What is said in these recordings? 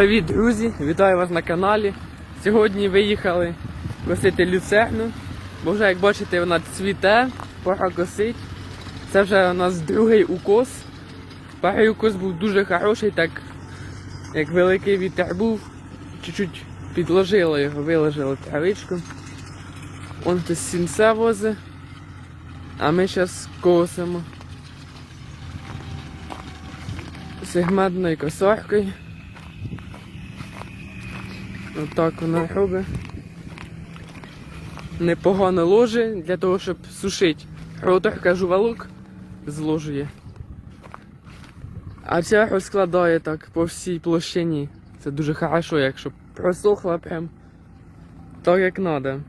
Привіт, друзі! Вітаю вас на каналі. Сьогодні виїхали косити люцерну, бо вже як бачите, вона цвіте, пора косить. Це вже у нас другий укос. Перший укос був дуже хороший, так як великий вітер був, чуть-чуть підложили його, виложили травичку. Он хтось сінце возить, а ми зараз косимо. Сегментною косаркою. Отак вона робить. Непогано ложе для того, щоб сушити. Роторка жувалок зложує. А ця розкладає так по всій площині. Це дуже хорошо, якщо просохла прям так як треба.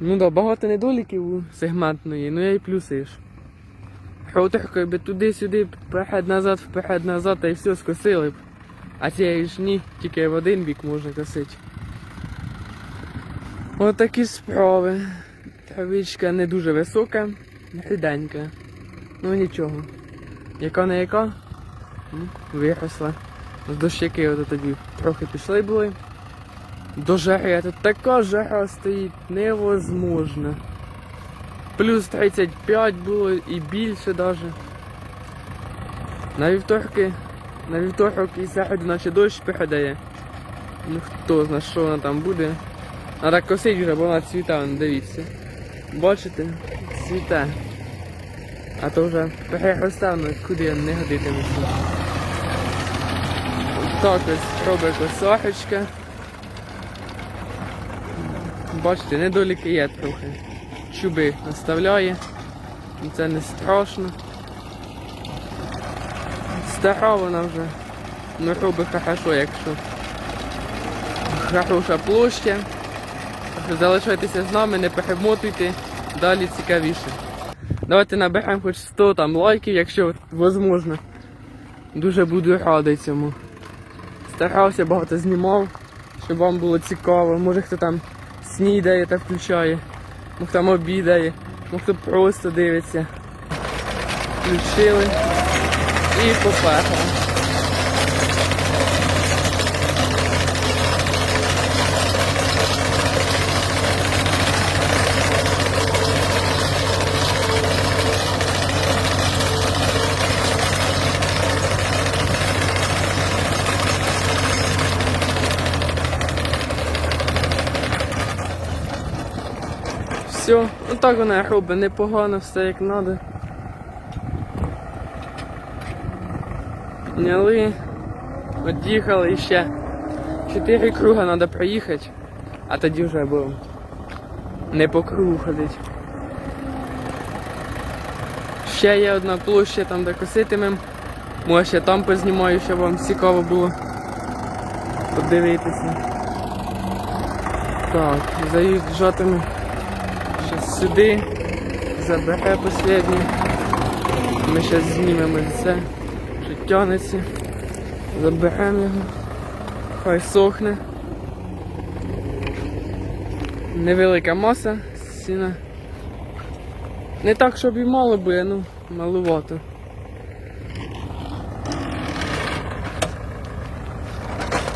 Ну да, багато недоліків у сегментної, ну я і плюсиш. Роторкою би туди-сюди, вперед-назад, вперед-назад, та й все скосили б. А цієї ж ні, тільки в один бік можна косити. Ось такі справи. Травичка не дуже висока, ріденька. Ну нічого. Яка не яка, виросла. З дощаки от тоді трохи пішли були. До жари, тут така жара стоїть невозможно. Плюс 35 було і більше навіть. На вівторки на вівторок і середу наче дощ передає. Ну хто знає, що вона там буде. Треба косить вже, бо вона цвіта, дивіться. Бачите? Цвіте. А то вже переросте, воно куди не годитиметься. Так ось робить косахочка. Бачите, недоліки є трохи. Чуби наставляє. Ну, Це не страшно. Стара вона вже не робить хорошо, якщо хороша площа. Залишайтеся з нами, не перемотуйте, далі цікавіше. Давайте наберемо хоч 100 там лайків, якщо можливо. Дуже буду радий цьому. Старався, багато знімав, щоб вам було цікаво. Може хто там снідає та включає, може там обідає, може хто просто дивиться. Включили і поперли. Все, отак вона робить непогано, все як треба. Підняли, від'їхали ще. Чотири круга треба проїхати, а тоді вже будемо не по кругу ходити. Ще є одна площа там, де коситимем. Може ще там познімаю, щоб вам цікаво було подивитися. Так, заїжджатимемо ще сюди, забере останнє. Ми зараз знімемо це тянеться. Заберемо його. Хай сохне. Невелика маса сіна. Не так, щоб і мало буде, ну малувато.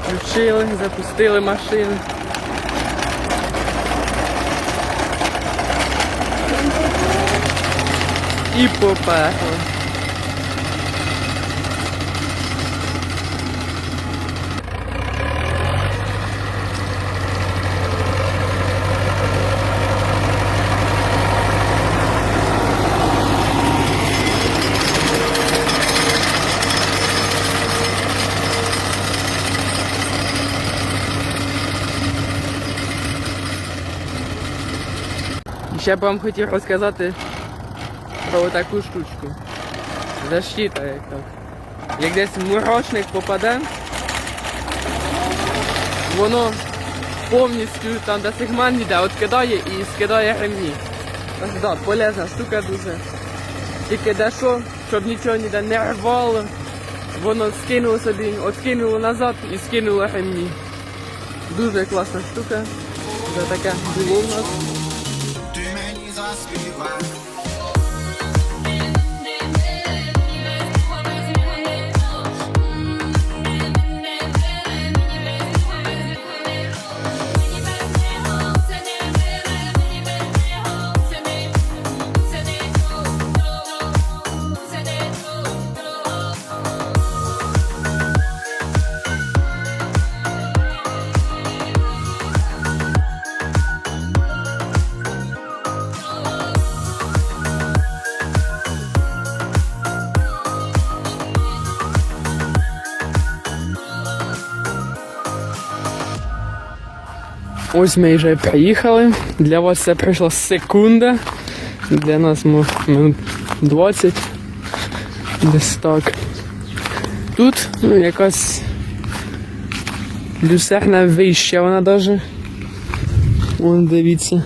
Включили, запустили машину. І поперли. І Ще б вам хотів розказати про таку штучку. Защита як так. Як десь мурашник попаде, воно повністю там де сегмент йде, от кидає і скидає ремні. Так, да, полезна штука дуже. Тільки де що, щоб нічого ніде не рвало, воно скинуло собі, откинуло назад і скинуло ремні. Дуже класна штука. Це таке було в нас. Ти мені заспівай. Ось ми вже приїхали. Для вас це прийшла секунда. Для нас минут 20. Десь так. Тут ну, якась люсерна вища вона даже. Вон дивіться.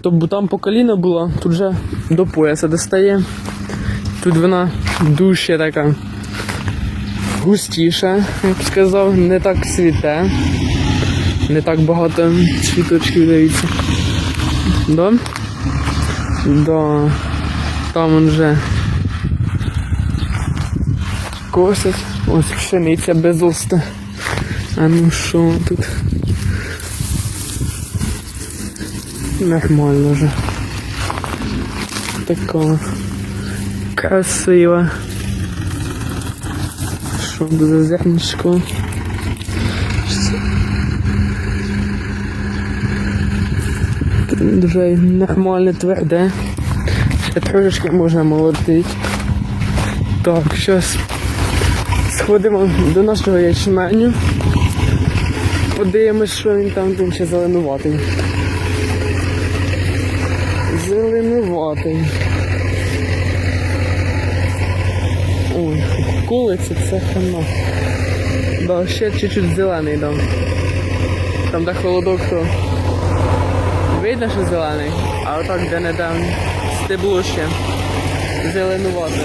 Тобто там по коліна була, тут вже до пояса достає. Тут вона дужча така густіша, я б сказав, не так світе. Не так багато цвіточків дивіться. Да? Да. Там он вже косять. Ось пшениця без оста. А ну що тут? Нормально вже. Така красива. Що буде зерничко? Дуже нормально тверде. Ще трошечки можна молотити. Так, зараз сходимо до нашого ячменю. Подивимось, що він там, він ще зеленуватий. Зеленуватий. Ой, колиться це хана. Да, ще чуть-чуть зелений дам. Там де холодок, то видно, що зелений, а отак де не там стебло ще зеленувате.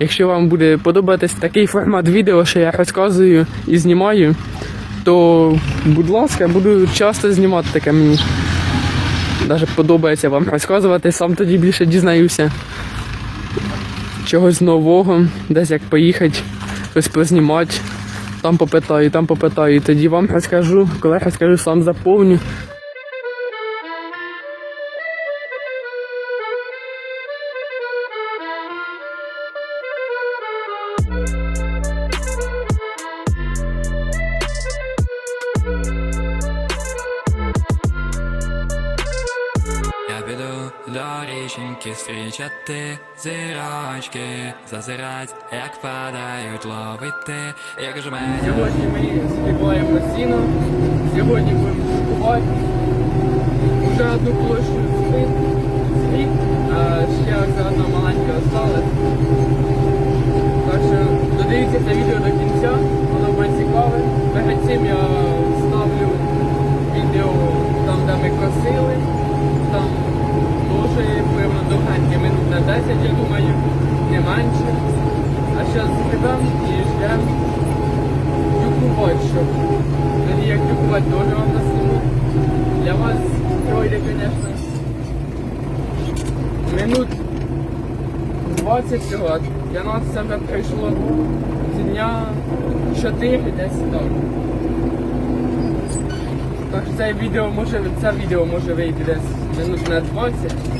Якщо вам буде подобатись такий формат відео, що я розказую і знімаю, то будь ласка, буду часто знімати таке мені. Навіть подобається вам розказувати, сам тоді більше дізнаюся. Чогось нового, десь як поїхати, щось познімати, там попитаю, там попитаю, і тоді вам розкажу, коли розкажу, сам заповню. Річеньки зустрічати зірочки, зазирать, як падають, ловити, як жменя. Сьогодні ми співаємо сіно, сьогодні будемо купувати вже одну площу світ, а ще одна маленька осталась. Так що додивіться це відео до кінця, воно буде цікаве. Перед цим я вставлю відео там, де ми косили, там теж, певно, довгеньке минут на 10, я думаю, не менше. А зараз згребемо і ждемо дюкувати, щоб тоді як дюкувати теж вам насніму. Для вас пройде, звісно, минут 20 всього, для нас це прийшло з дня 4 десь так. Так це відео може, це відео може вийти десь минут на 20.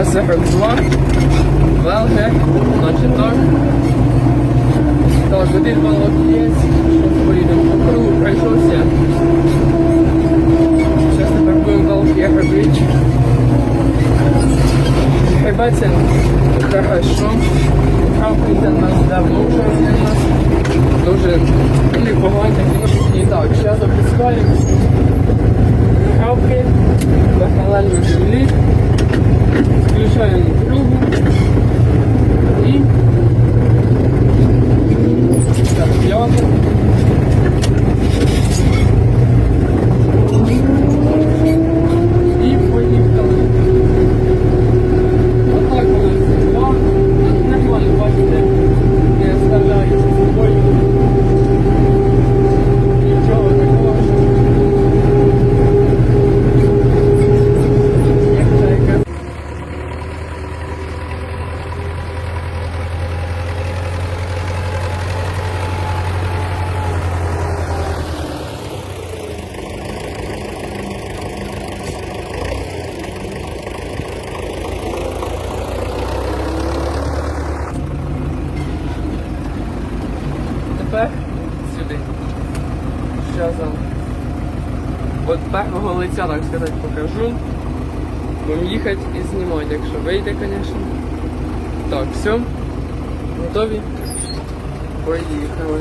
К-42, Велге, начиток. Так, один молодець. Поїдемо по кругу, пройшовся. Зараз тепер будемо Велге робити. Ребятин, хорошо. Правка йде нас давно вже нас. Дуже непогано. І так, зараз опускаємо. Правки, нахалальні жилі. Включаємо другу. І так, п'яту. І поїхали. Отак воно два. Нормально, бачите, не оставляю за собою. Нічого такого. Як чайка. Тепер сюди. Зараз вам от першого так сказати, покажу. Будемо їхати і знімати, якщо вийде, звісно. Так, все. Готові? Поїхали.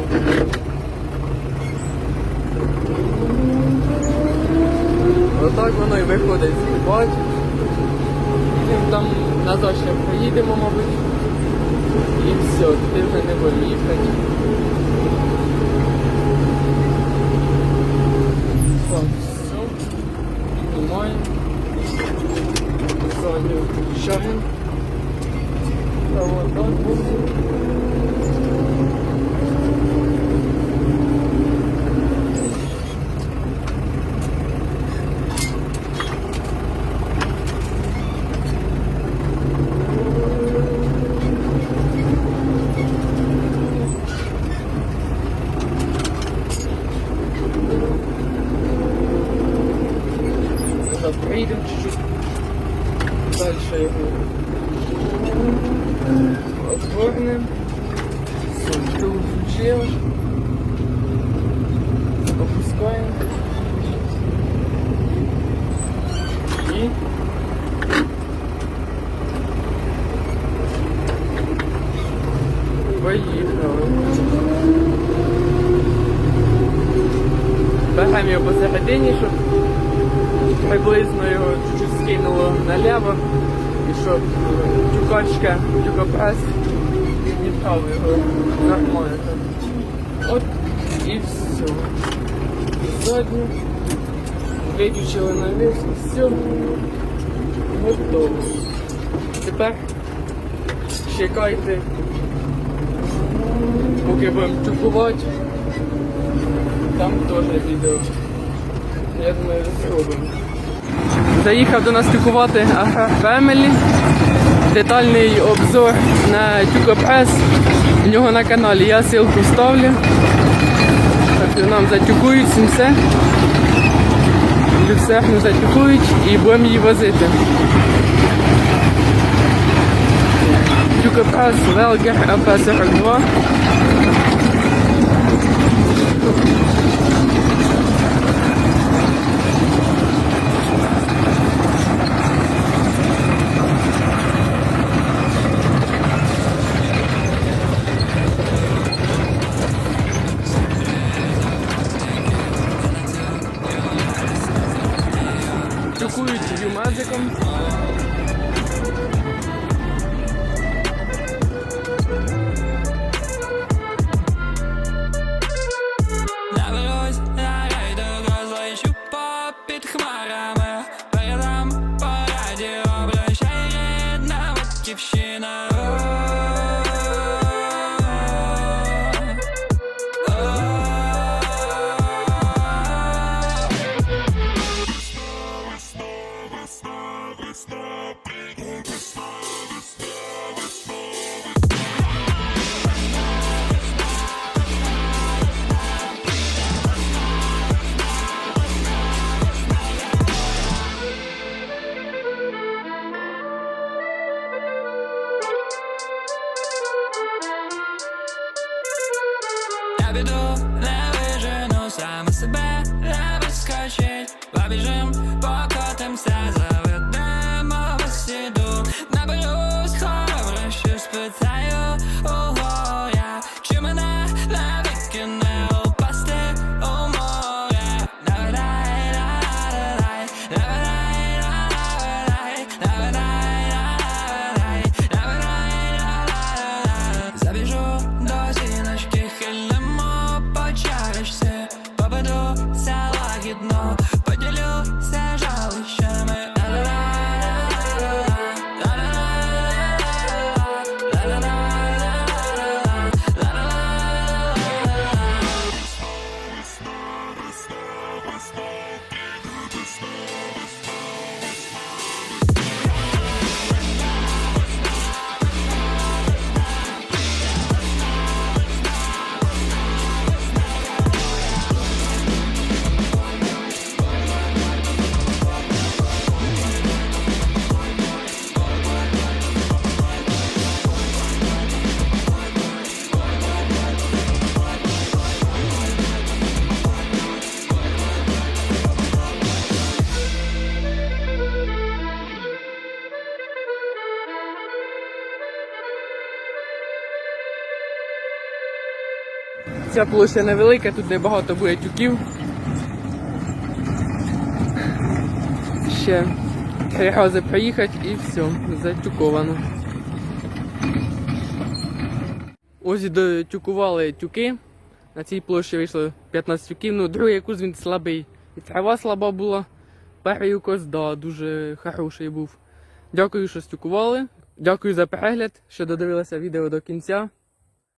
Отак воно і виходить. Їдемо там назад ще поїдемо, мабуть. І все, туди вже не будемо їхати. Так, все. Піднімаємо. Задню включила. Опускаємо. І поїхали. Беремо його посередині, щоб приблизно його чуть-чуть скинуло наліво, і щоб тюкачка, тюкопрес піднімав його Задню. Виключили навіс, все. Готово. Тепер чекайте, поки будемо тюкувати. Там теж відео. Я думаю, зробимо. Заїхав до нас тюкувати Агра Family. Детальний обзор на тюкопрес. У нього на каналі. Я ссылку вставлю. Нам затюкують все. Люксехну затюкують і будемо її возити. Тюкопрес Велгер ЛП-42. Ця площа невелика, тут небагато буде тюків. Ще три рази проїхати і все, затюковано. Ось дотюкували тюки. На цій площі вийшло 15 тюків. Ну, другий якусь він слабий. І трава слаба була. Перший якось, да, дуже хороший був. Дякую, що стюкували. Дякую за перегляд, що додивилися відео до кінця.